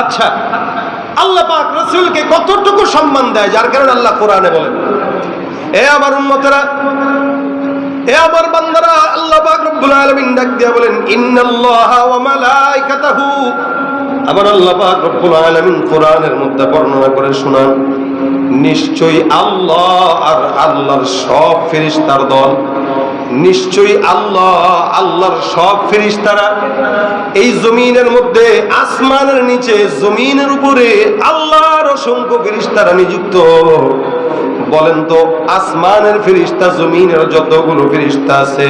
আচ্ছা আল্লাহ পাক রসুলকে কতটুকু সম্মান দেয়, যার কারণে আল্লাহ কোরআনে বলেন, এ আমার উন্মতেরা এ আমার বান্দারা, আল্লাহ পাক রব্বুল আলামিন ডাক দিয়া বলেন, ইন্নাল্লাহা ওয়া মালাইকাতাহু। আবার আল্লাহ পাক রব্বুল আলামিন কোরআনের মধ্যে বর্ণনা করে শোনান, নিশ্চয়ই আল্লাহ আর আল্লাহর সব ফেরেশতার দল নিশ্চয়ই আল্লাহ, আল্লাহর সব ফেরেশতারা এই জমিনের মধ্যে, আসমানের নিচে, জমিনের উপরে আল্লাহর অসংখ্য ফেরেশতারা নিযুক্ত। বলেন তো, আসমানের ফিরিস্তা জমিনের যতগুলো ফিরিস্তা আছে,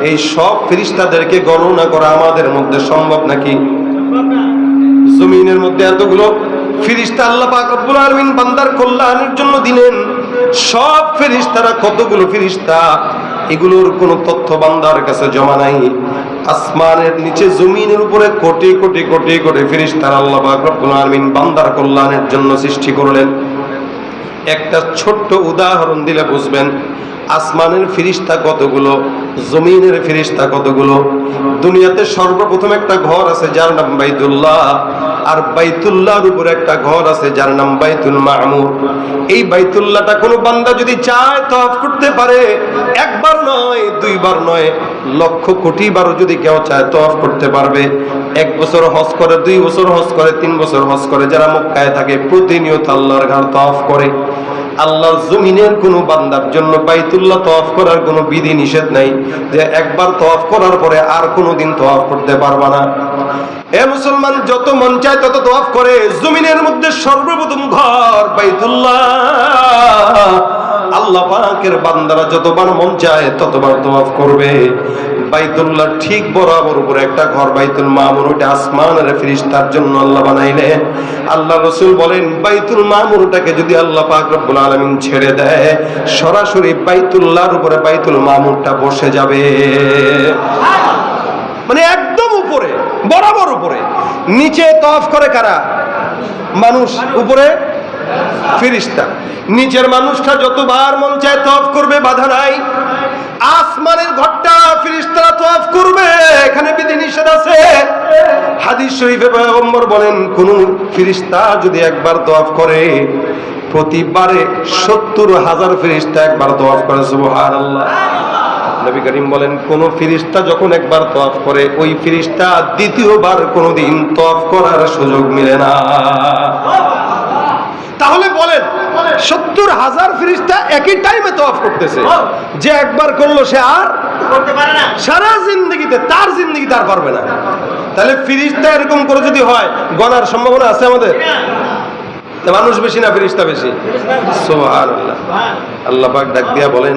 এই সব ফিরিস্তাদেরকে গণনা করা আমাদের মধ্যে সম্ভব নাকি? জমিনের মধ্যে এতগুলো ফিরিস্তা আল্লাহ পাক রব্বুল বান্দার কল্যাণের জন্য দিলেন। সব ফেরেশতারা কতগুলো ফেরেশতা এগুলোর কোনো তথ্য বান্দার কাছে জমা নাই। আসমানের নিচে, জমিনের উপরে কোটি কোটি কোটি কোটি ফেরেশতারা আল্লাহ রব্বুল বান্দার কল্যাণের জন্য সৃষ্টি করলেন। একটা ছোট্ট উদাহরণ দিলে বুঝবেন, আসমানের ফিরিস্তা কতগুলো, জমিনের ফিরিস্তা কতগুলো? দুনিয়াতে সর্বপ্রথম একটা ঘর আছে, যার নাম বাইতুল্লাহ আর বাইতুল্লাহর উপর একটা ঘর আছে, যার নাম বাইতুল মামুর। এই বাইতুল্লাহটা কোনো বান্দা যদি চায় তফ করতে পারে। একবার নয়, দুইবার নয়, লক্ষ কোটি বারও যদি কেউ চায় তফ করতে পারবে। এক বছর হজ করে, দুই বছর হজ করে, তিন বছর হজ করে, যারা মক্কায় থাকে প্রতিনিয়ত আল্লাহর ঘর তফ করে। আল্লাহর জমিনের কোনো বান্দার জন্য বাইতুল্লাহ তওয়াফ করার কোনো বিধি নিষেধ নাই যে একবার তওয়াফ করার পরে আর কোনোদিন তওয়াফ করতে পারবা না। এ মুসলমান, যত মন চায় তত তওয়াফ করে। জমিনের মধ্যে সর্বপ্রথম ঘর বাইতুল্লাহ। আল্লাহ পাকের বান্দারা যতবার মন চায় ততবার তওয়াফ করবে। বাইতুল্লাহ ঠিক বরাবর উপরে একটা ঘর বাইতুল মামুর ওটা আসমানের ফিরিস্তার জন্য আল্লাহ বানাইলে। আল্লাহ রসুল বলেন, বাইতুল মামুরটাকে যদি আল্লাহ পাক রব্বুল আলামিন ছেড়ে দেয়, সরাসরি বাইতুল্লাহর উপরে বাইতুল মামুরটা বসে যাবে। মানে উপরে বরাবর উপরে। নিচে তফ করে কারা? মানুষ উপরে ফিরিস্তা নিচের মানুষটা যতবার মন চায় তফ করবে, বাধা নাই। আসমানের ঘরটা ফিরিস্তারা তফ করবে, এখানে বিধি নিষেধ আছে। হাদিস শরীফে পয়গম্বর বলেন, কোন ফিরিস্তা যদি একবার তফ করে, প্রতিবারে সত্তর হাজার ফিরিস্তা একবার তফ করে, সুবহানাল্লাহ। নবী করিম বলেন কোন ফিরিস্তা যখন একবার তফ করে ওই ফিরিস্তা দ্বিতীয়বার কোনোদিন তফ করার সুযোগ মিলে না। তাহলে বলেন সত্তর হাজার ফিরিস্তা একই টাইমে তফ করতেছে। যে একবার করল সে আর সারা জিন্দগিতে তার জিন্দগি তার পারবে না। তাহলে ফিরিস্তা এরকম করে যদি হয় গনার সম্ভাবনা আছে আমাদের? মানুষ বেশি না ফিরিস্তা বেশি। সুবহানাল্লাহ। আল্লাহ পাক ডাক দিয়া বলেন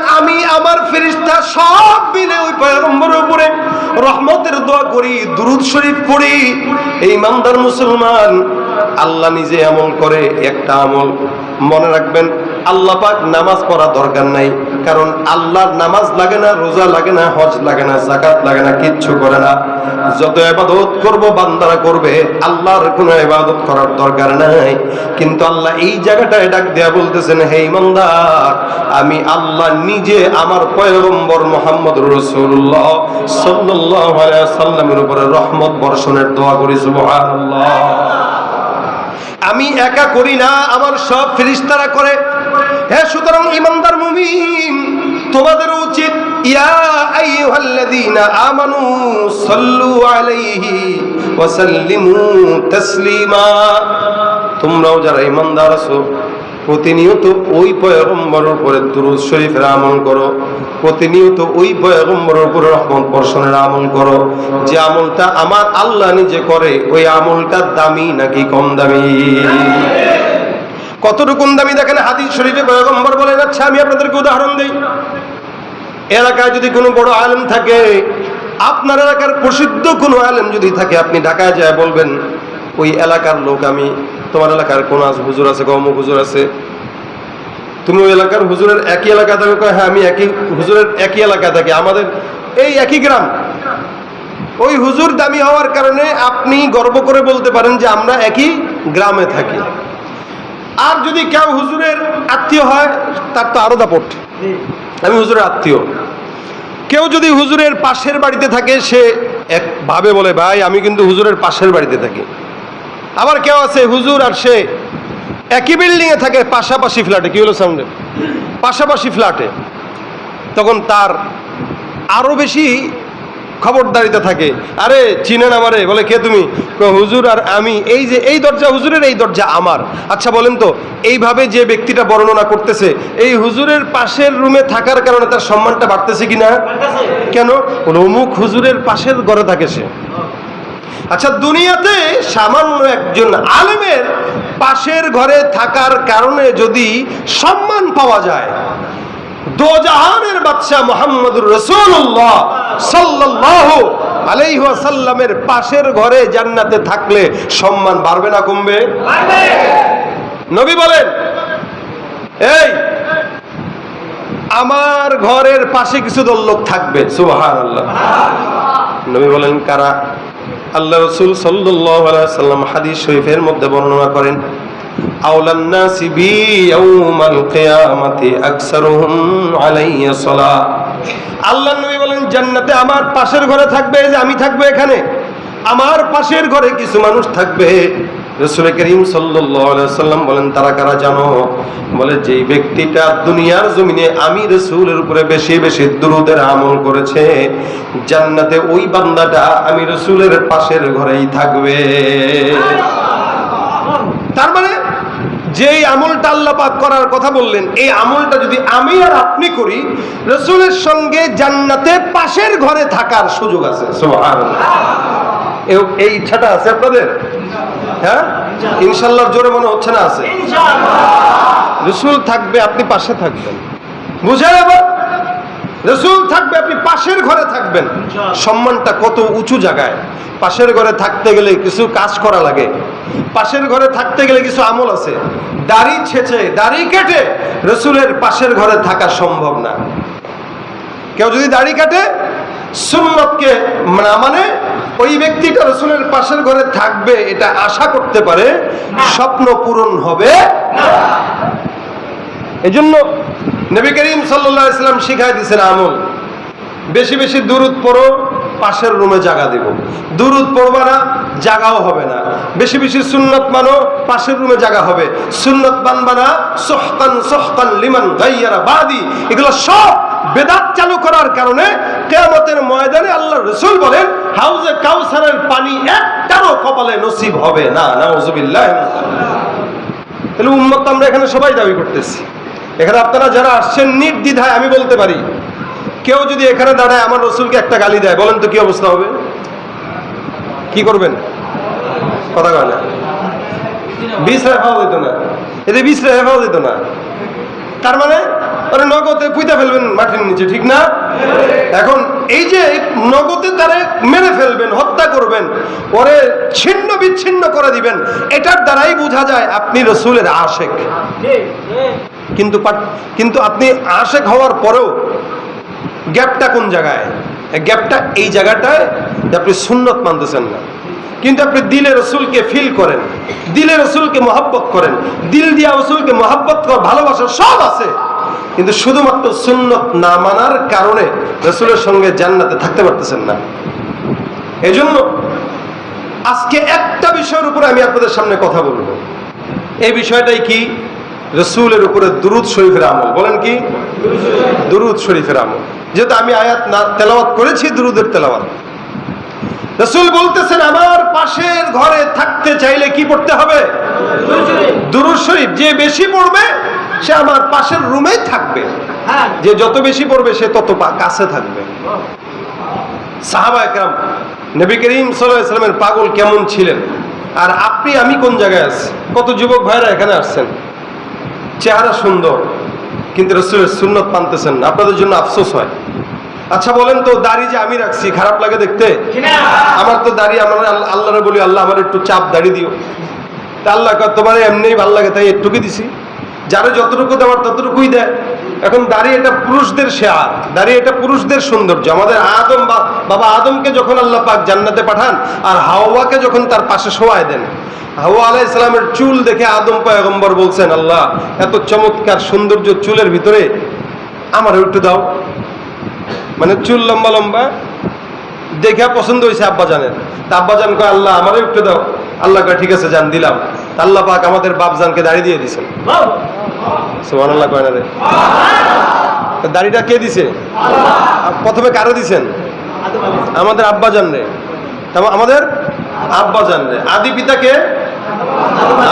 আমি আমার ফেরেশতা সব মিলে ওই পয়গম্বরের উপরে রহমতের দোয়া করি, দুরূদ শরীফ পড়ি। এই ইমানদার মুসলমান, আল্লাহ নিজে আমল করে একটা আমল। মনে রাখবেন, আল্লাহ পাক নামাজ পড়া দরকার নাই, কারণ আল্লাহর নামাজ লাগে না, রোজা লাগে না, হজ লাগে না জাকাত লাগে না, কিচ্ছু করে না। যত এবাদত করব, বান্দারা করবে, আল্লাহর কোনো এবাদত করার দরকার নাই। কিন্তু আল্লাহ এই জায়গাটায় ডাক দেয়া বলতেছেন, হে ইমানদার, আমি আল্লাহ নিজে আমার পয়গম্বর মোহাম্মদ রসুল্লাহ সাল্লামের উপরে রহমত বর্ষণের দোয়া করি আমি একা করি না, আমার সব ফিরিস্তারা করে। হ্যাঁ সুতরাং ইমানদার মুমিন, তোমাদের উচিত, ইয়া আমানু আলাইহি তোমরাও যারা ইমানদার আছো প্রতিনিয়ত ওই পয়গম্বরের উপরে দুরূদ শরীফের আমল করো। প্রতিনিয়ত ওই পয়গম্বরের উপরে রহমত বর্ষণের আমল করো। যে আমলটা আমার আল্লাহ নিজে করে, ওই আমলটা দামি নাকি কম দামি? কতটুকুন দামি দেখেন? হাদিস শরীফে পয়গম্বর বলেন আচ্ছা আমি আপনাদেরকে উদাহরণ দিই। এলাকায় যদি কোনো বড় আলেম থাকে, আপনার এলাকার প্রসিদ্ধ কোনো আলেম যদি থাকে, আপনি ঢাকায় যায় বলবেন ওই এলাকার লোক আমি তোমার এলাকার কোন হুজুর আছে অমুক হুজুর আছে? তুমি ওই এলাকার হুজুরের একই এলাকা থাকো কয়, হ্যাঁ আমি একই হুজুরের একই এলাকা থাকি আমাদের এই একই গ্রাম। ওই হুজুর দামি হওয়ার কারণে আপনি গর্ব করে বলতে পারেন যে আমরা একই গ্রামে থাকি। আর যদি কেউ হুজুরের আত্মীয় হয় তার তো আরও দাপট। আমি হুজুরের আত্মীয়। কেউ যদি হুজুরের পাশের বাড়িতে থাকে সে এক ভাবে বলে ভাই আমি কিন্তু হুজুরের পাশের বাড়িতে থাকি। আবার কেউ আছে, হুজুর আর সে। একই বিল্ডিংয়ে থাকে পাশাপাশি ফ্ল্যাটে কি হলো সাউন্ডে পাশাপাশি ফ্ল্যাটে তখন তার আরও বেশি খবরদারিতে থাকে। আরে চিনেন আমারে, বলে, কে তুমি? হুজুর আর আমি। এই যে, এই দরজা হুজুরের, এই দরজা আমার। আচ্ছা বলেন তো, এইভাবে যে ব্যক্তিটা বর্ণনা করতেছে, এই হুজুরের পাশের রুমে থাকার কারণে তার সম্মানটা বাড়তেছে কি না কেন অমুক হুজুরের পাশের ঘরে থাকে সে। আচ্ছা দুনিয়াতে সামান্য একজন আলেমের পাশের ঘরে থাকার কারণে যদি সম্মান পাওয়া যায়, দোজাহানের বাদশাহ মোহাম্মদুর রসুল্লাহ সাল্লাহ আলাইহাসাল্লামের পাশের ঘরে জান্নাতে থাকলে সম্মান বাড়বে না কমবে? নবী বলেন, এই, আমার ঘরের পাশে কিছু দল লোক থাকবে। আল্লাহ নবী বলেন, কারা? আল্লাহ রসুল সাল্লাম হাদিস শরীফের মধ্যে বর্ণনা করেন আল্লাহ নবী বলেন, জান্নাতে আমার পাশের ঘরে থাকবে যে আমি থাকব এখানে। আমার পাশের ঘরে কিছু মানুষ থাকবে। রসুল করিম সাল্লাম বলেন, তারা কারা জানো? বলে, যেই ব্যক্তিটা দুনিয়ার জমিনে আমি রসুলের উপরে বেশি বেশি দুরুদের আমল করেছে, জান্নাতে ওই বান্দাটা আমি রসুলের পাশের ঘরেই থাকবে। তার মানে যেই আমলটা আল্লাহ পাক করার কথা বললেন, এই আমলটা যদি আমি আর আপনি করি, রসুলের সঙ্গে জান্নাতে পাশের ঘরে থাকার সুযোগ আছে। এই ইচ্ছাটা আছে আপনাদের? হ্যাঁ? ইনশাল্লাহ জোরে মনে হচ্ছে না আছে। রসুল থাকবে আপনি পাশে থাকবেন। বুঝেন এবার? রসুল থাকবে আপনি পাশের ঘরে থাকবেন। সম্মানটা কত উঁচু জায়গায়। পাশের ঘরে থাকতে গেলে কিছু কাজ করা লাগে। পাশের ঘরে থাকতে গেলে কিছু আমল আছে। দাড়ি ছেঁচে দাড়ি কেটে রসুলের পাশের ঘরে থাকা সম্ভব না। কেউ যদি দাড়ি কাটে সুন্নতকে না মানে ওই ব্যক্তিটা রসুলের পাশের ঘরে থাকবে এটা আশা করতে পারে স্বপ্ন পূরণ হবে এই জন্য নবী করিম সাল্লাহ ইসলাম শিখাই দিয়েছেন আমল। বেশি বেশি দূরত পড়ো পাশের রুমে জাগা দেব। দূরত পড়বা না, জাগাও হবে না। বেশি বেশি সুন্নত মানো, পাশের রুমে জাগা হবে। সুন্নত মানবা না, সোহকান সোহকান লিমান গাইয়ারা বাদি। এগুলো সব বেদাত চালু করার কারণে কেয়ামতের ময়দানে আল্লাহ রসুল বলেন, হাউজে কাউসারের পানি একটারও কপালে নসিব হবে না। নাউজুবিল্লাহ তাহলে উম্মত আমরা এখানে সবাই দাবি করতেছি। এখানে আপনারা যারা আসছেন নির্দ্বিধায় আমি বলতে পারি কেউ যদি এখানে দাঁড়ায় আমার রসুলকে একটা গালি দেয়, বলেন তো কি অবস্থা হবে? কি করবেন? কথা কয় না। বিষ রেফাও দিত না। এতে বিষ রেফাও দিত না। তার মানে ওরা নগদে পুইতা ফেলবেন মাটির নিচে, ঠিক না? এখন এই যে নগদে তারে মেরে ফেলবেন, হত্যা করবেন, ওরে ছিন্ন বিচ্ছিন্ন করে দিবেন, এটার দ্বারাই বোঝা যায় আপনি রসুলের আশেক। কিন্তু কিন্তু আপনি আশেক হওয়ার পরেও গ্যাপটা কোন জায়গায়? গ্যাপটা এই জায়গাটায় আপনি সুন্নত মানতেছেন না। কিন্তু আপনি দিলে রসুলকে ফিল করেন, দিলে রসুলকে মহাব্বত করেন, দিল দিয়া রসুলকে মহাব্বত কর, ভালোবাসা সব আছে। কিন্তু শুধুমাত্র সুন্নত না মানার কারণে রসুলের সঙ্গে জান্নাতে থাকতে পারতেছেন না। এজন্য আজকে একটা বিষয়ের উপরে আমি আপনাদের সামনে কথা বলব। এই বিষয়টাই কি? রসুলের উপরে দুরুদ শরীফের আমল। বলেন কি? দুরুদ শরীফের আমল। যেহেতু আমি আয়াত না, তেলাওয়াত করেছি, দুরুদের তেলাওয়াত। রসুল বলতেছেন, আমার পাশের ঘরে থাকতে চাইলে কি পড়তে হবে? দুরুদ শরীফ, যে বেশি পড়বে, সে আমার পাশের রুমেই থাকবে। যে যত বেশি পড়বে, সে তত কাছে থাকবে। সাহাবা একরাম নবী করিম সাল্লাহ ইসলামের পাগল কেমন ছিলেন? আর আপনি, আমি কোন জায়গায় আছি? কত যুবক ভাইরা এখানে আসছেন? চেহারা সুন্দর। কিন্তু রসুলের সুন্নত মানতেছেন না। আপনাদের জন্য আফসোস হয়। আচ্ছা বলেন তো দাড়ি যে আমি রাখছি খারাপ লাগে দেখতে? আমার তো দাড়ি আমার আল্লাহ আল্লাহরে বলি আল্লাহ আমার একটু চাপ দাড়ি দিও। তা আল্লাহ তোমার এমনি ভালো লাগে তাই একটুকুই দিছি। যারা যতটুকু দেওয়ার ততটুকুই দেয়। এখন দাঁড়িয়ে এটা পুরুষদের শেয়ার, দাঁড়িয়ে এটা পুরুষদের সৌন্দর্য। আমাদের আদম বাবা আদমকে যখন আল্লাহ পাক জান্নাতে পাঠান, আর হাওয়াকে যখন তার পাশে শোয়ায় দেন, হাওয়া আলাহ ইসলামের চুল দেখে আদম পয়গম্বর বলছেন, আল্লাহ, এত চমৎকার সৌন্দর্য চুলের ভিতরে আমার একটু দাও। মানে চুল লম্বা লম্বা, দেখে পছন্দ হয়েছে আব্বাজানের। তা আব্বাজান কয়, আল্লাহ, আমারও একটু দাও। আল্লাহ কয়, ঠিক আছে, জান, দিলাম। আল্লাহ পাক আমাদের বাপজানকে দাঁড়িয়ে দিয়ে দিছেন কয় না রে। দাড়িটা কে দিছে? প্রথমে কারও দিছেন? আমাদের আব্বাজান রে। তা- আমাদের আব্বাজান রে। আদি পিতাকে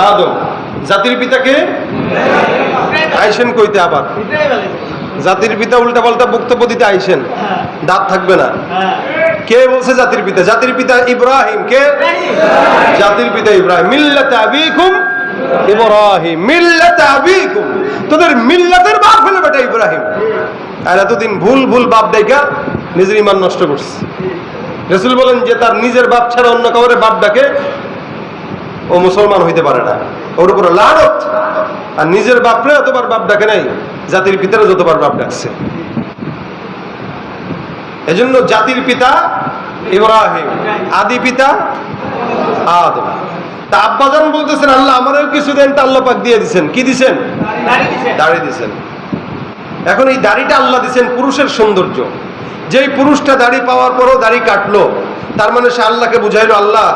আদম। জাতির পিতাকে আইসেন কইতে আবার। জাতির পিতা উল্টা পাল্টা বক্তব্য দিতে আইসেন। দাঁত থাকবে না। কে বলছে জাতির পিতা? জাতির পিতা ইব্রাহিম। কে? জাতির পিতা ইব্রাহিম। মিল্লাতে আবিকুম ইব্রাহিম, মিল্লাতে আবিকুম। তোদের মিল্লাতের বাপ হলো বেটা ইব্রাহিম। আর এতদিন ভুল ভুল বাপ নিজের ইমান নষ্ট করছে। রসুল বলেন যে তার নিজের বাপ ছাড়া অন্য কাউরে বাপ ডাকে, ও মুসলমান হইতে পারে না। ওর উপরে লানত। আর নিজের বাপরে এতবার বাপ ডাকে নাই, জাতির পিতারা যতবার বাপ ডাকছে। এজন্য জাতির পিতা ইব্রাহিম, আদি পিতা আদম। তা আব্বাজান বলতেছেন আল্লাহ আমারও কিছু দেন তা আল্লাহ পাক দিয়ে দিছেন। কি দিছেন? দাড়ি দিছেন। এখন এই দাড়িটা আল্লাহ দিছেন পুরুষের সৌন্দর্য। যেই পুরুষটা দাড়ি পাওয়ার পরও দাড়ি কাটলো তার মানে সে আল্লাহকে বুঝাইলো আল্লাহ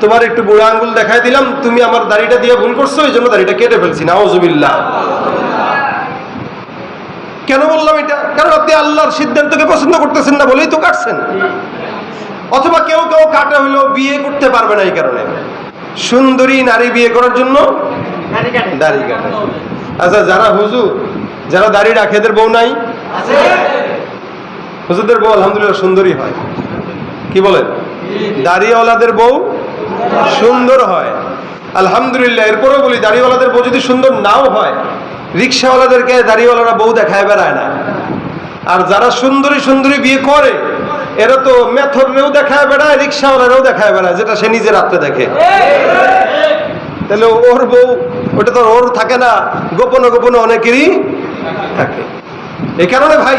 তোমার একটু বুড়া আঙ্গুল দেখাই দিলাম তুমি আমার দাড়িটা দিয়ে ভুল করছ এই জন্য দাড়িটা কেটে ফেলছি। নাওজুবিল্লাহ কেন বললাম এটা? কারণ আপনি আল্লাহর সিদ্ধান্তকে পছন্দ করতেছেন না বলেই তো কাটছেন। অথবা কেউ কেউ কাটা হলেও বিয়ে করতে পারবে না এই কারণে। সুন্দরী নারী বিয়ে করার জন্য দাড়ি কাটে আচ্ছা যারা হুজুর যারা দাড়ি রাখে এদের বউ নাই? হুজুরদের বউ আলহামদুলিল্লাহ সুন্দরী হয়। কি বলেন? দাড়িওয়ালাদের বউ সুন্দর হয়। আলহামদুলিল্লাহ এরপরেও বলি দাড়িওয়ালাদের বউ যদি সুন্দর নাও হয় রিক্সাওয়ালাদেরকে দাড়িওয়ালারা বউ দেখায় বেড়ায় না। আর যারা সুন্দরী সুন্দরী বিয়ে করে এরা তো মেথরেও দেখায় বেড়ায়, রিক্সাওয়ালারাও দেখায় বেড়ায়, যেটা সে নিজের রাত্রে দেখে। তাহলে ওর বউ, ওটা তো ওর থাকে না, গোপনে গোপনে অনেকেরই থাকে। এই কারণে ভাই,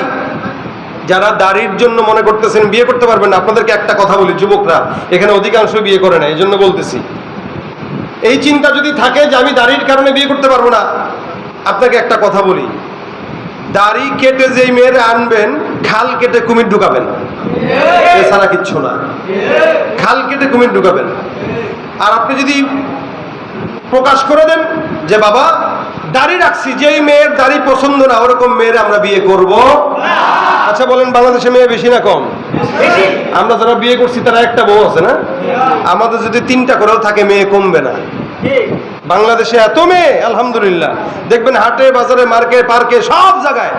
যারা দাড়ির জন্য মনে করতেছেন বিয়ে করতে পারবেন না, আপনাদেরকে একটা কথা বলি, যুবকরা, এখানে অধিকাংশ বিয়ে করে না, এই জন্য বলতেছি। এই চিন্তা যদি থাকে যে আমি দাড়ির কারণে বিয়ে করতে পারব না, আপনাকে একটা কথা বলি। দাড়ি কেটে যেই মেয়েরা আনবেন খাল কেটে কুমির ঢুকাবেন। এছাড়া কিচ্ছু না। খাল কেটে কুমির ঢুকাবেন। আর আপনি যদি প্রকাশ করে দেন যে বাবা দাড়ি রাখছি যেই মেয়ের দাড়ি পছন্দ না ওরকম মেয়ের আমরা বিয়ে করব। আচ্ছা বলেন বাংলাদেশে মেয়ে বেশি না কম? আমরা যারা বিয়ে করছি তারা একটা বউ আছে না? আমাদের যদি তিনটা করেও থাকে মেয়ে কমবে না। বাংলাদেশে এত মেয়ে আলহামদুলিল্লাহ। দেখবেন হাটে বাজারে মার্কে পার্কে সব জায়গায়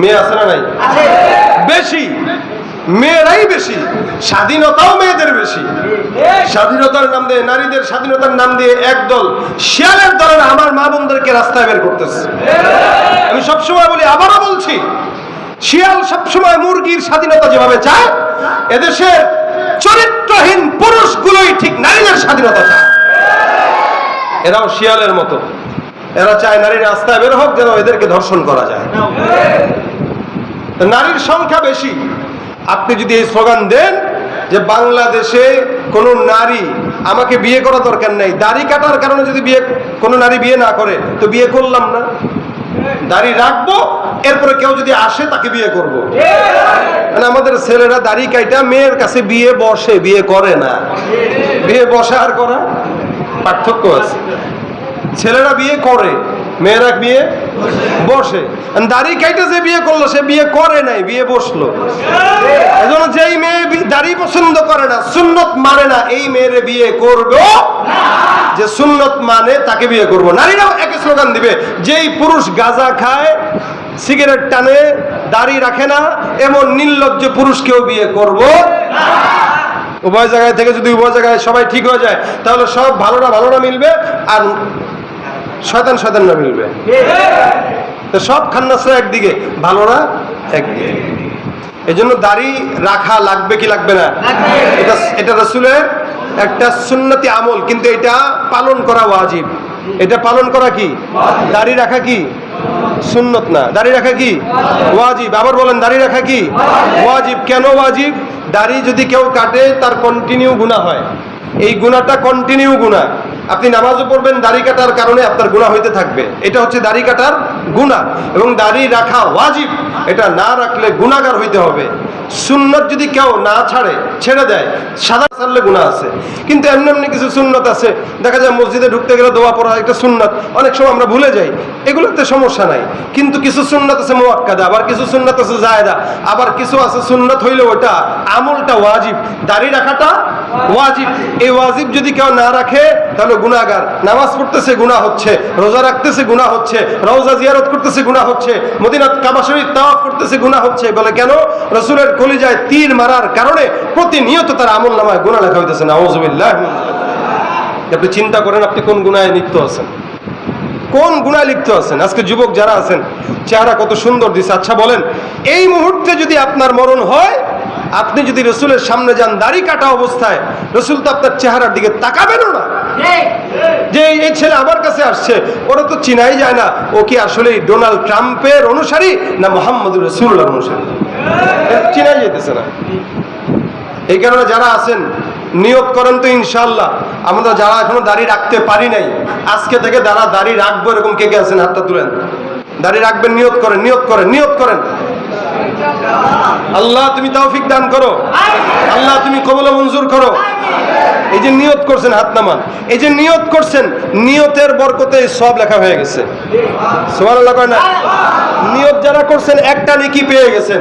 মেয়ে আছে না নাই? বেশি। মেয়েরাই বেশি। স্বাধীনতাও মেয়েদের বেশি। স্বাধীনতার নাম দিয়ে নারীদের স্বাধীনতার নাম দিয়ে একদল শিয়ালের দলের আমার মা বোনদেরকে রাস্তায় বের করতেছে। আমি সবসময় বলি আবারও বলছি শিয়াল সবসময় মুরগির স্বাধীনতা যেভাবে চায় এদেশের চরিত্রহীন পুরুষগুলোই ঠিক নারীদের স্বাধীনতা চায়। এরাও শিয়ালের মতো। এরা চায় নারী রাস্তায় বের হোক যেন এদেরকে ধর্ষণ করা যায়। নারীর সংখ্যা বেশি। আপনি যদি এই স্লোগান দেন যে বাংলাদেশে কোনো নারী আমাকে বিয়ে করা দরকার নেই, দাড়ি কাটার কারণে যদি বিয়ে, কোনো নারী বিয়ে না করে, তো বিয়ে করলাম না। দাড়ি রাখব, এরপরে কেউ যদি আসে, তাকে বিয়ে করব। মানে আমাদের ছেলেরা দাড়ি কাইটা মেয়ের কাছে বিয়ে বসে, বিয়ে করে না। বিয়ে বসে আর করা পার্থক্য আছে। ছেলেরা বিয়ে করে মেয়েরা বিয়ে বসে। দাড়ি কাইটা যে বিয়ে করল, সে বিয়ে করে নাই, বিয়ে বসল। যেই মেয়ে দাড়ি পছন্দ করে না, সুন্নত মানে না, এই মেয়ের বিয়ে করব। যে সুন্নত মানে তাকে বিয়ে করব। নারীরাও একই স্লোগান দিবে, যেই পুরুষ গাঁজা খায়, সিগারেট টানে, দাড়ি রাখে না, এমন নির্লজ্জ পুরুষকেও বিয়ে করব। উভয় জায়গায় থেকে যদি উভয় জায়গায় সবাই ঠিক হয়ে যায়, তাহলে সব ভালোরা ভালোরা মিলবে, আর শয়তান শয়তান না মিলবে তো সব খান্নাসরা একদিকে, ভালোরা একদিকে। এই জন্য দাড়ি রাখা লাগবে কি লাগবে না? এটা এটা রসুলের একটা সুন্নতি আমল, কিন্তু এটা পালন করা ওয়াজিব। এটা পালন করা কি? দাড়ি রাখা কি? সুন্নত না। দাড়ি রাখা কি? ওয়াজিব। আবার বলেন, দাড়ি রাখা কি? ওয়াজিব। কেন ওয়াজিব? দাড়ি যদি কেউ কাটে, তার কন্টিনিউ গুণা হয়। এই গুণাটা কন্টিনিউ গুণা আপনি নামাজও পড়বেন, দাড়ি কাটার কারণে আপনার গুণা হইতে থাকবে। এটা হচ্ছে দাড়ি কাটার গুণা এবং দাড়ি রাখা ওয়াজিব। এটা না রাখলে গুণাগার হইতে হবে। সুন্নত যদি কেউ না ছাড়ে, ছেড়ে দেয় সাদা ছাড়লে গুণা আছে। কিন্তু এমনি এমনি কিছু সুন্নত আছে। দেখা যায় মসজিদে ঢুকতে গেলে দোয়া পড়া একটা সুন্নত। অনেক সময় আমরা ভুলে যাই। এগুলোতে সমস্যা নাই। কিন্তু কিছু সুন্নত আছে মোয়াক্কাদা, আবার কিছু সুন্নত আছে জায়দা। আবার কিছু আছে সুন্নত হইলে ওটা আমলটা ওয়াজিব। দাড়ি রাখাটা ওয়াজিব। এই ওয়াজিব যদি কেউ না রাখে, তাহলে গুনাহগার। নামাজ পড়তেছে, গুনাহ হচ্ছে। রোজা রাখতেছে, গুনাহ হচ্ছে। রওজা জিয়ারত করতেছে, গুনাহ হচ্ছে। মদিনাত কাবা তাওয়াফ করতেছে, গুনাহ হচ্ছে। বলে, কেন? রসুলের কলিজায় তীর মারার কারণে প্রতিনিয়ত তার আমল নামায় গুনাহ লেখা হইতেছে নাউজুবিল্লাহ আপনি চিন্তা করেন, আপনি কোন গুণায় লিপ্ত আছেন? কোন গুণায় লিপ্ত আছেন? আজকে যুবক যারা আছেন, চেহারা কত সুন্দর দিছে। আচ্ছা বলেন, এই মুহূর্তে যদি আপনার মরণ হয় আপনি যদি রসুলের সামনে যান দাড়ি কাটা অবস্থায় রসুল তো আপনার চেহারার দিকে তাকাবেনও না। যে এই- ছেলে আমার কাছে আসছে ওরা তো চিনাই যায় না ও কি আসলে ডোনাল্ড ট্রাম্পের অনুসারী না মোহাম্মদ রসুল্লার অনুসারী? চিনাই যেতেছে না। এই কারণে যারা আছেন নিয়োগ করেন তো ইনশাল্লাহ আমরা যারা এখনও দাড়ি রাখতে পারি নাই আজকে থেকে যারা দাড়ি রাখব এরকম কে কে আছেন? হাতটা তুলেন। দাড়ি রাখবেন নিয়োগ করেন নিয়োগ করেন নিয়োগ করেন। আল্লাহ তুমি তৌফিক দান করো। আল্লাহ তুমি কবল মঞ্জুর করো। এই যে নিয়ত করছেন হাত নামান, এই যে নিয়ত করছেন, নিয়তের বরকতে সব লেখা হয়ে গেছে। সবার কয় না? নিয়ত যারা করছেন, একটা নেকি পেয়ে গেছেন।